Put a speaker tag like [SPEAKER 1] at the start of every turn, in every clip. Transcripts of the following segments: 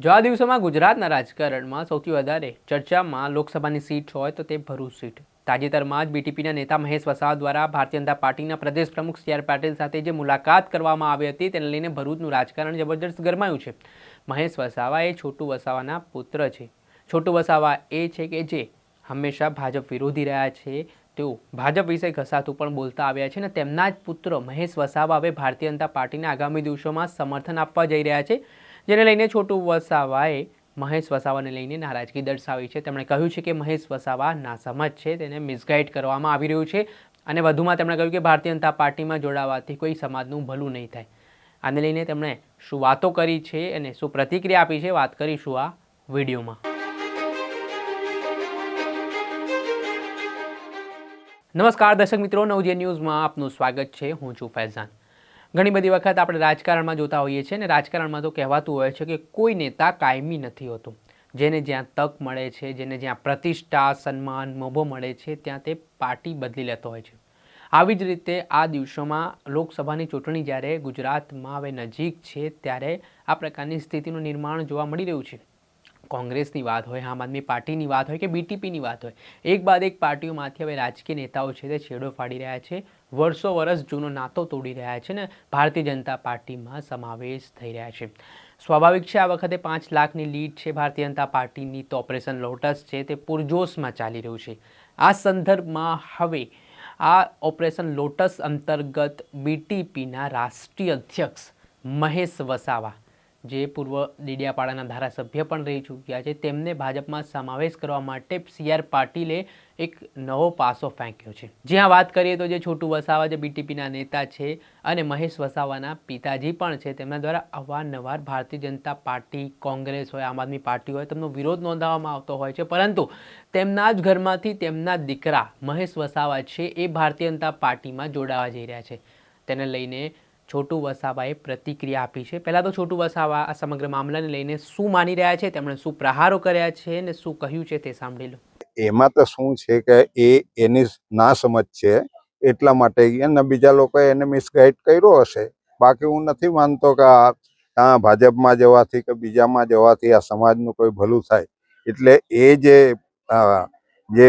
[SPEAKER 1] જો આ દિવસોમાં ગુજરાતના રાજકારણમાં સૌથી વધારે ચર્ચામાં લોકસભાની સીટ હોય તો તે ભરૂચ સીટ. તાજેતરમાં જ બીટીપીના નેતા મહેશ વસાવા દ્વારા ભારતીય જનતા પાર્ટીના પ્રદેશ પ્રમુખ સી આર પાટીલ સાથે જે મુલાકાત કરવામાં આવી હતી તેને લઈને ભરૂચનું રાજકારણ જબરદસ્ત ગરમાયું છે. મહેશ વસાવા એ છોટુ વસાવાના પુત્ર છે. છોટુ વસાવા એ છે કે જે હંમેશા ભાજપ વિરોધી રહ્યા છે. તેઓ ભાજપ વિશે ઘસાતું પણ બોલતા આવ્યા છે અને તેમના જ પુત્ર મહેશ વસાવા હવે ભારતીય જનતા પાર્ટીને આગામી દિવસોમાં સમર્થન આપવા જઈ રહ્યા છે. જેને લઈને છોટુ વસાવાએ મહેશ વસાવાને લઈને નારાજગી દર્શાવી છે. તેમણે કહ્યું છે કે મહેશ વસાવા નાસમજ છે. તેને મિસગાઈડ કરવામાં આવી રહ્યું છે અને વધુમાં તેમણે કહ્યું કે ભારતીય જનતા પાર્ટીમાં જોડાવાથી કોઈ સમાજનું ભલું નહીં થાય. આને લઈને તેમણે શું વાતો કરી છે અને શું પ્રતિક્રિયા આપી છે વાત કરીશું આ વિડીયોમાં. નમસ્કાર દર્શક મિત્રો નવજે ન્યૂઝમાં આપનું સ્વાગત છે. હું છું ફૈઝાન. ઘણી બધી વખત આપણે રાજકારણમાં જોતા હોઈએ છીએ અને રાજકારણમાં તો કહેવાતું હોય છે કે કોઈ નેતા કાયમી નથી હોતું. જેને જ્યાં તક મળે છે, જેને જ્યાં પ્રતિષ્ઠા, સન્માન, મોભો મળે છે, ત્યાં તે પાર્ટી બદલી લેતો હોય છે. આવી જ રીતે આ દિવસોમાં લોકસભાની ચૂંટણી જ્યારે ગુજરાતમાં હવે નજીક છે, ત્યારે આ પ્રકારની સ્થિતિનું નિર્માણ જોવા મળી રહ્યું છે. કોંગ્રેસની વાત હોય, આમ આદમી પાર્ટીની વાત હોય કે બીટીપીની વાત હોય, એક બાદ એક પાર્ટીઓમાંથી હવે રાજકીય નેતાઓ છે તે છેડો ફાડી રહ્યા છે. વર્ષો વર્ષ જૂનો નાતો તોડી રહ્યા છે ને ભારતીય જનતા પાર્ટીમાં સમાવેશ થઈ રહ્યા છે. સ્વાભાવિક છે, આ વખતે પાંચ લાખની લીડ છે ભારતીય જનતા પાર્ટીની તો ઓપરેશન લોટસ છે તે પૂરજોશમાં ચાલી રહ્યું છે. આ સંદર્ભમાં હવે આ ઓપરેશન લોટસ અંતર્ગત બીટીપીના રાષ્ટ્રીય અધ્યક્ષ મહેશ વસાવા જે પૂર્વ ડીડિયાપાડાના ધારાસભ્ય પણ રહી ચૂક્યા છે, તેમને ભાજપમાં સમાવેશ કરવા માટે સી આર પાટીલે એક નવો પાસો ફેંક્યો છે. જ્યાં વાત કરીએ તો જે છોટુ વસાવા, જે બીટીપીના નેતા છે અને મહેશ વસાવાના પિતાજી પણ છે, તેમના દ્વારા અવારનવાર ભારતીય જનતા પાર્ટી, કોંગ્રેસ હોય, આમ આદમી પાર્ટી હોય, તેમનો વિરોધ નોંધાવવામાં આવતો હોય છે. પરંતુ તેમના જ ઘરમાંથી તેમના દીકરા મહેશ વસાવા છે, એ ભારતીય જનતા પાર્ટીમાં જોડાવા જઈ રહ્યા છે. તેને લઈને છોટુ વસાવાએ પ્રતિક્રિયા આપી છે. પહેલાં તો છોટુ વસાવા આ સમગ્ર મામલાને લઈને શું માની રહ્યા છે? તેમણે શું પ્રહારો કર્યા છે ને શું કહ્યું છે તે સાંભળી લો.
[SPEAKER 2] એમાં તો શું છે કે એ એની ના સમજ છે, એટલા માટે અને બીજા લોકોએ એને મિસગાઈડ કર્યો હશે. બાકી હું નથી માનતો કે આ ભાજપમાં જવાથી કે બીજામાં જવાથી આ સમાજનું કોઈ ભલું થાય. એટલે એ જે જે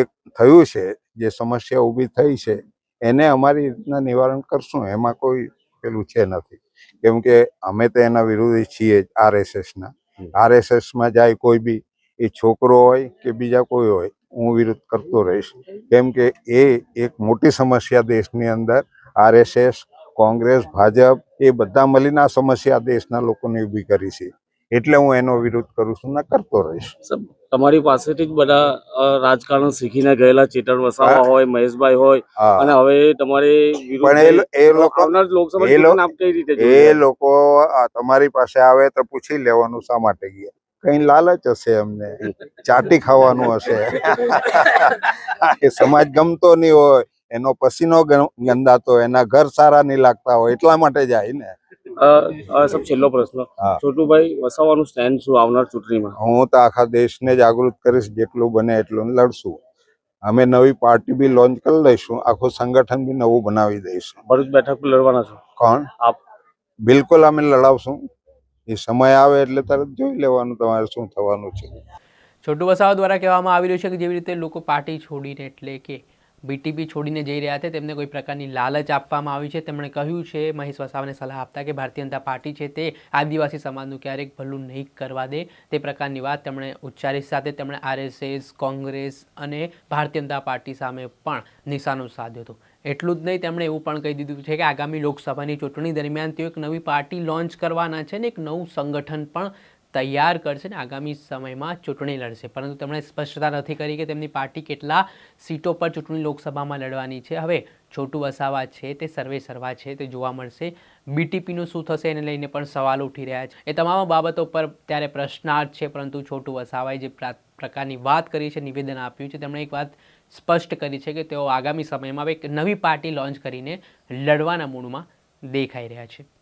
[SPEAKER 2] એક થયું છે, જે સમસ્યા ઊભી થઈ છે એને અમારી રીતના નિવારણ કરશું એમાં કોઈ પેલું છે નથી. કેમ કે અમે તો એના વિરોધી છીએ જ આરએસએસના. આરએસએસમાં જાય કોઈ બી એ છોકરો હોય કે બીજા કોઈ હોય હું વિરોધ કરતો રહીશ. કેમ કે એ એક મોટી સમસ્યા દેશની અંદર આરએસએસ કોંગ્રેસ ભાજપ એ બધા મળીને આ સમસ્યા દેશના લોકોને ઊભી કરી છે. એટલે હું એનો વિરોધ કરું છું ને કરતો રહીશ.
[SPEAKER 3] તમારી પાસેથી જ બધા રાજકારણ શીખીને ગયેલા ચેતન વસાવા હોય મહેશભાઈ હોય અને હવે તમારે
[SPEAKER 2] એ લોકો
[SPEAKER 3] કઈ રીતે
[SPEAKER 2] એ તમારી પાસે આવે તો પૂછી લેવાનું શા માટે ગયા? કઈ લાલચ હશે અમને? ચાટી ખાવાનું હશે? એ સમાજ ગમતો નહીં હોય એનો પસીનો ગંદાતો એના ઘર સારા નહીં લાગતા હોય એટલા માટે જાય ને.
[SPEAKER 3] સાહેબ છેલ્લો પ્રશ્ન. છોટુભાઈ વસાવાનું સ્ટેન્ડ શું આવનાર ચૂંટણીમાં?
[SPEAKER 2] હું તો આખા દેશને જાગૃત કરીશ જેટલું બને એટલું લડશું. અમે નવી પાર્ટી બી લોન્ચ કરી લઈશું આખું સંગઠન બી નવું બનાવી દઈશું.
[SPEAKER 3] ભરૂચ બેઠક પર લડવાના છો?
[SPEAKER 2] કોણ?
[SPEAKER 3] આપ.
[SPEAKER 2] બિલકુલ અમે લડાવશું. એ સમય આવે એટલે તરત જોઈ લેવાનું તમારે શું થવાનું છે.
[SPEAKER 1] છોટુ વસાવા દ્વારા કહેવામાં આવી રહ્યું છે કે જેવી રીતે લોકો પાર્ટી છોડીને એટલે કે બીટીપી છોડીને જઈ રહ્યા છે. તેમને કોઈ પ્રકારની લાલચ આપવામાં આવી છે. તેમણે કહ્યું છે, મહેશ વસાવાને સલાહ આપતા કે ભારતીય જનતા પાર્ટી છે તે આદિવાસી સમાજનું ક્યારેક ભલું નહીં કરવા દે. તે પ્રકારની વાત તેમણે ઉચ્ચારી સાથે તેમણે આરએસએસ, કોંગ્રેસ અને ભારતીય જનતા પાર્ટી સામે પણ નિશાનો સાધ્યો હતો. એટલું જ નહીં, તેમણે એવું પણ કહી દીધું છે કે આગામી લોકસભાની ચૂંટણી દરમિયાન તેઓ એક નવી પાર્ટી લોન્ચ કરવાના છે ને એક નવું સંગઠન પણ તૈયાર કરશે ને આગામી સમયમાં ચૂંટણી લડશે. પરંતુ તેમણે સ્પષ્ટતા નથી કરી કે તેમની પાર્ટી કેટલા સીટો પર ચૂંટણી લોકસભામાં લડવાની છે. હવે છોટુ વસાવા છે, તે સર્વે સર્વા છે, તે જોવા મળશે. બીટીપીનું શું થશે એને લઈને પણ સવાલ ઉઠી રહ્યા છે. એ તમામ બાબતો પર ત્યારે પ્રશ્નાર્થ છે, પરંતુ છોટુ વસાવાએ જે પ્રા- પ્રકારની વાત કરી છે, નિવેદન આપ્યું છે, તેમણે એક વાત સ્પષ્ટ કરી છે કે તેઓ આગામી સમયમાં એક નવી પાર્ટી લોન્ચ કરીને લડવાના મૂડમાં દેખાઈ રહ્યા છે.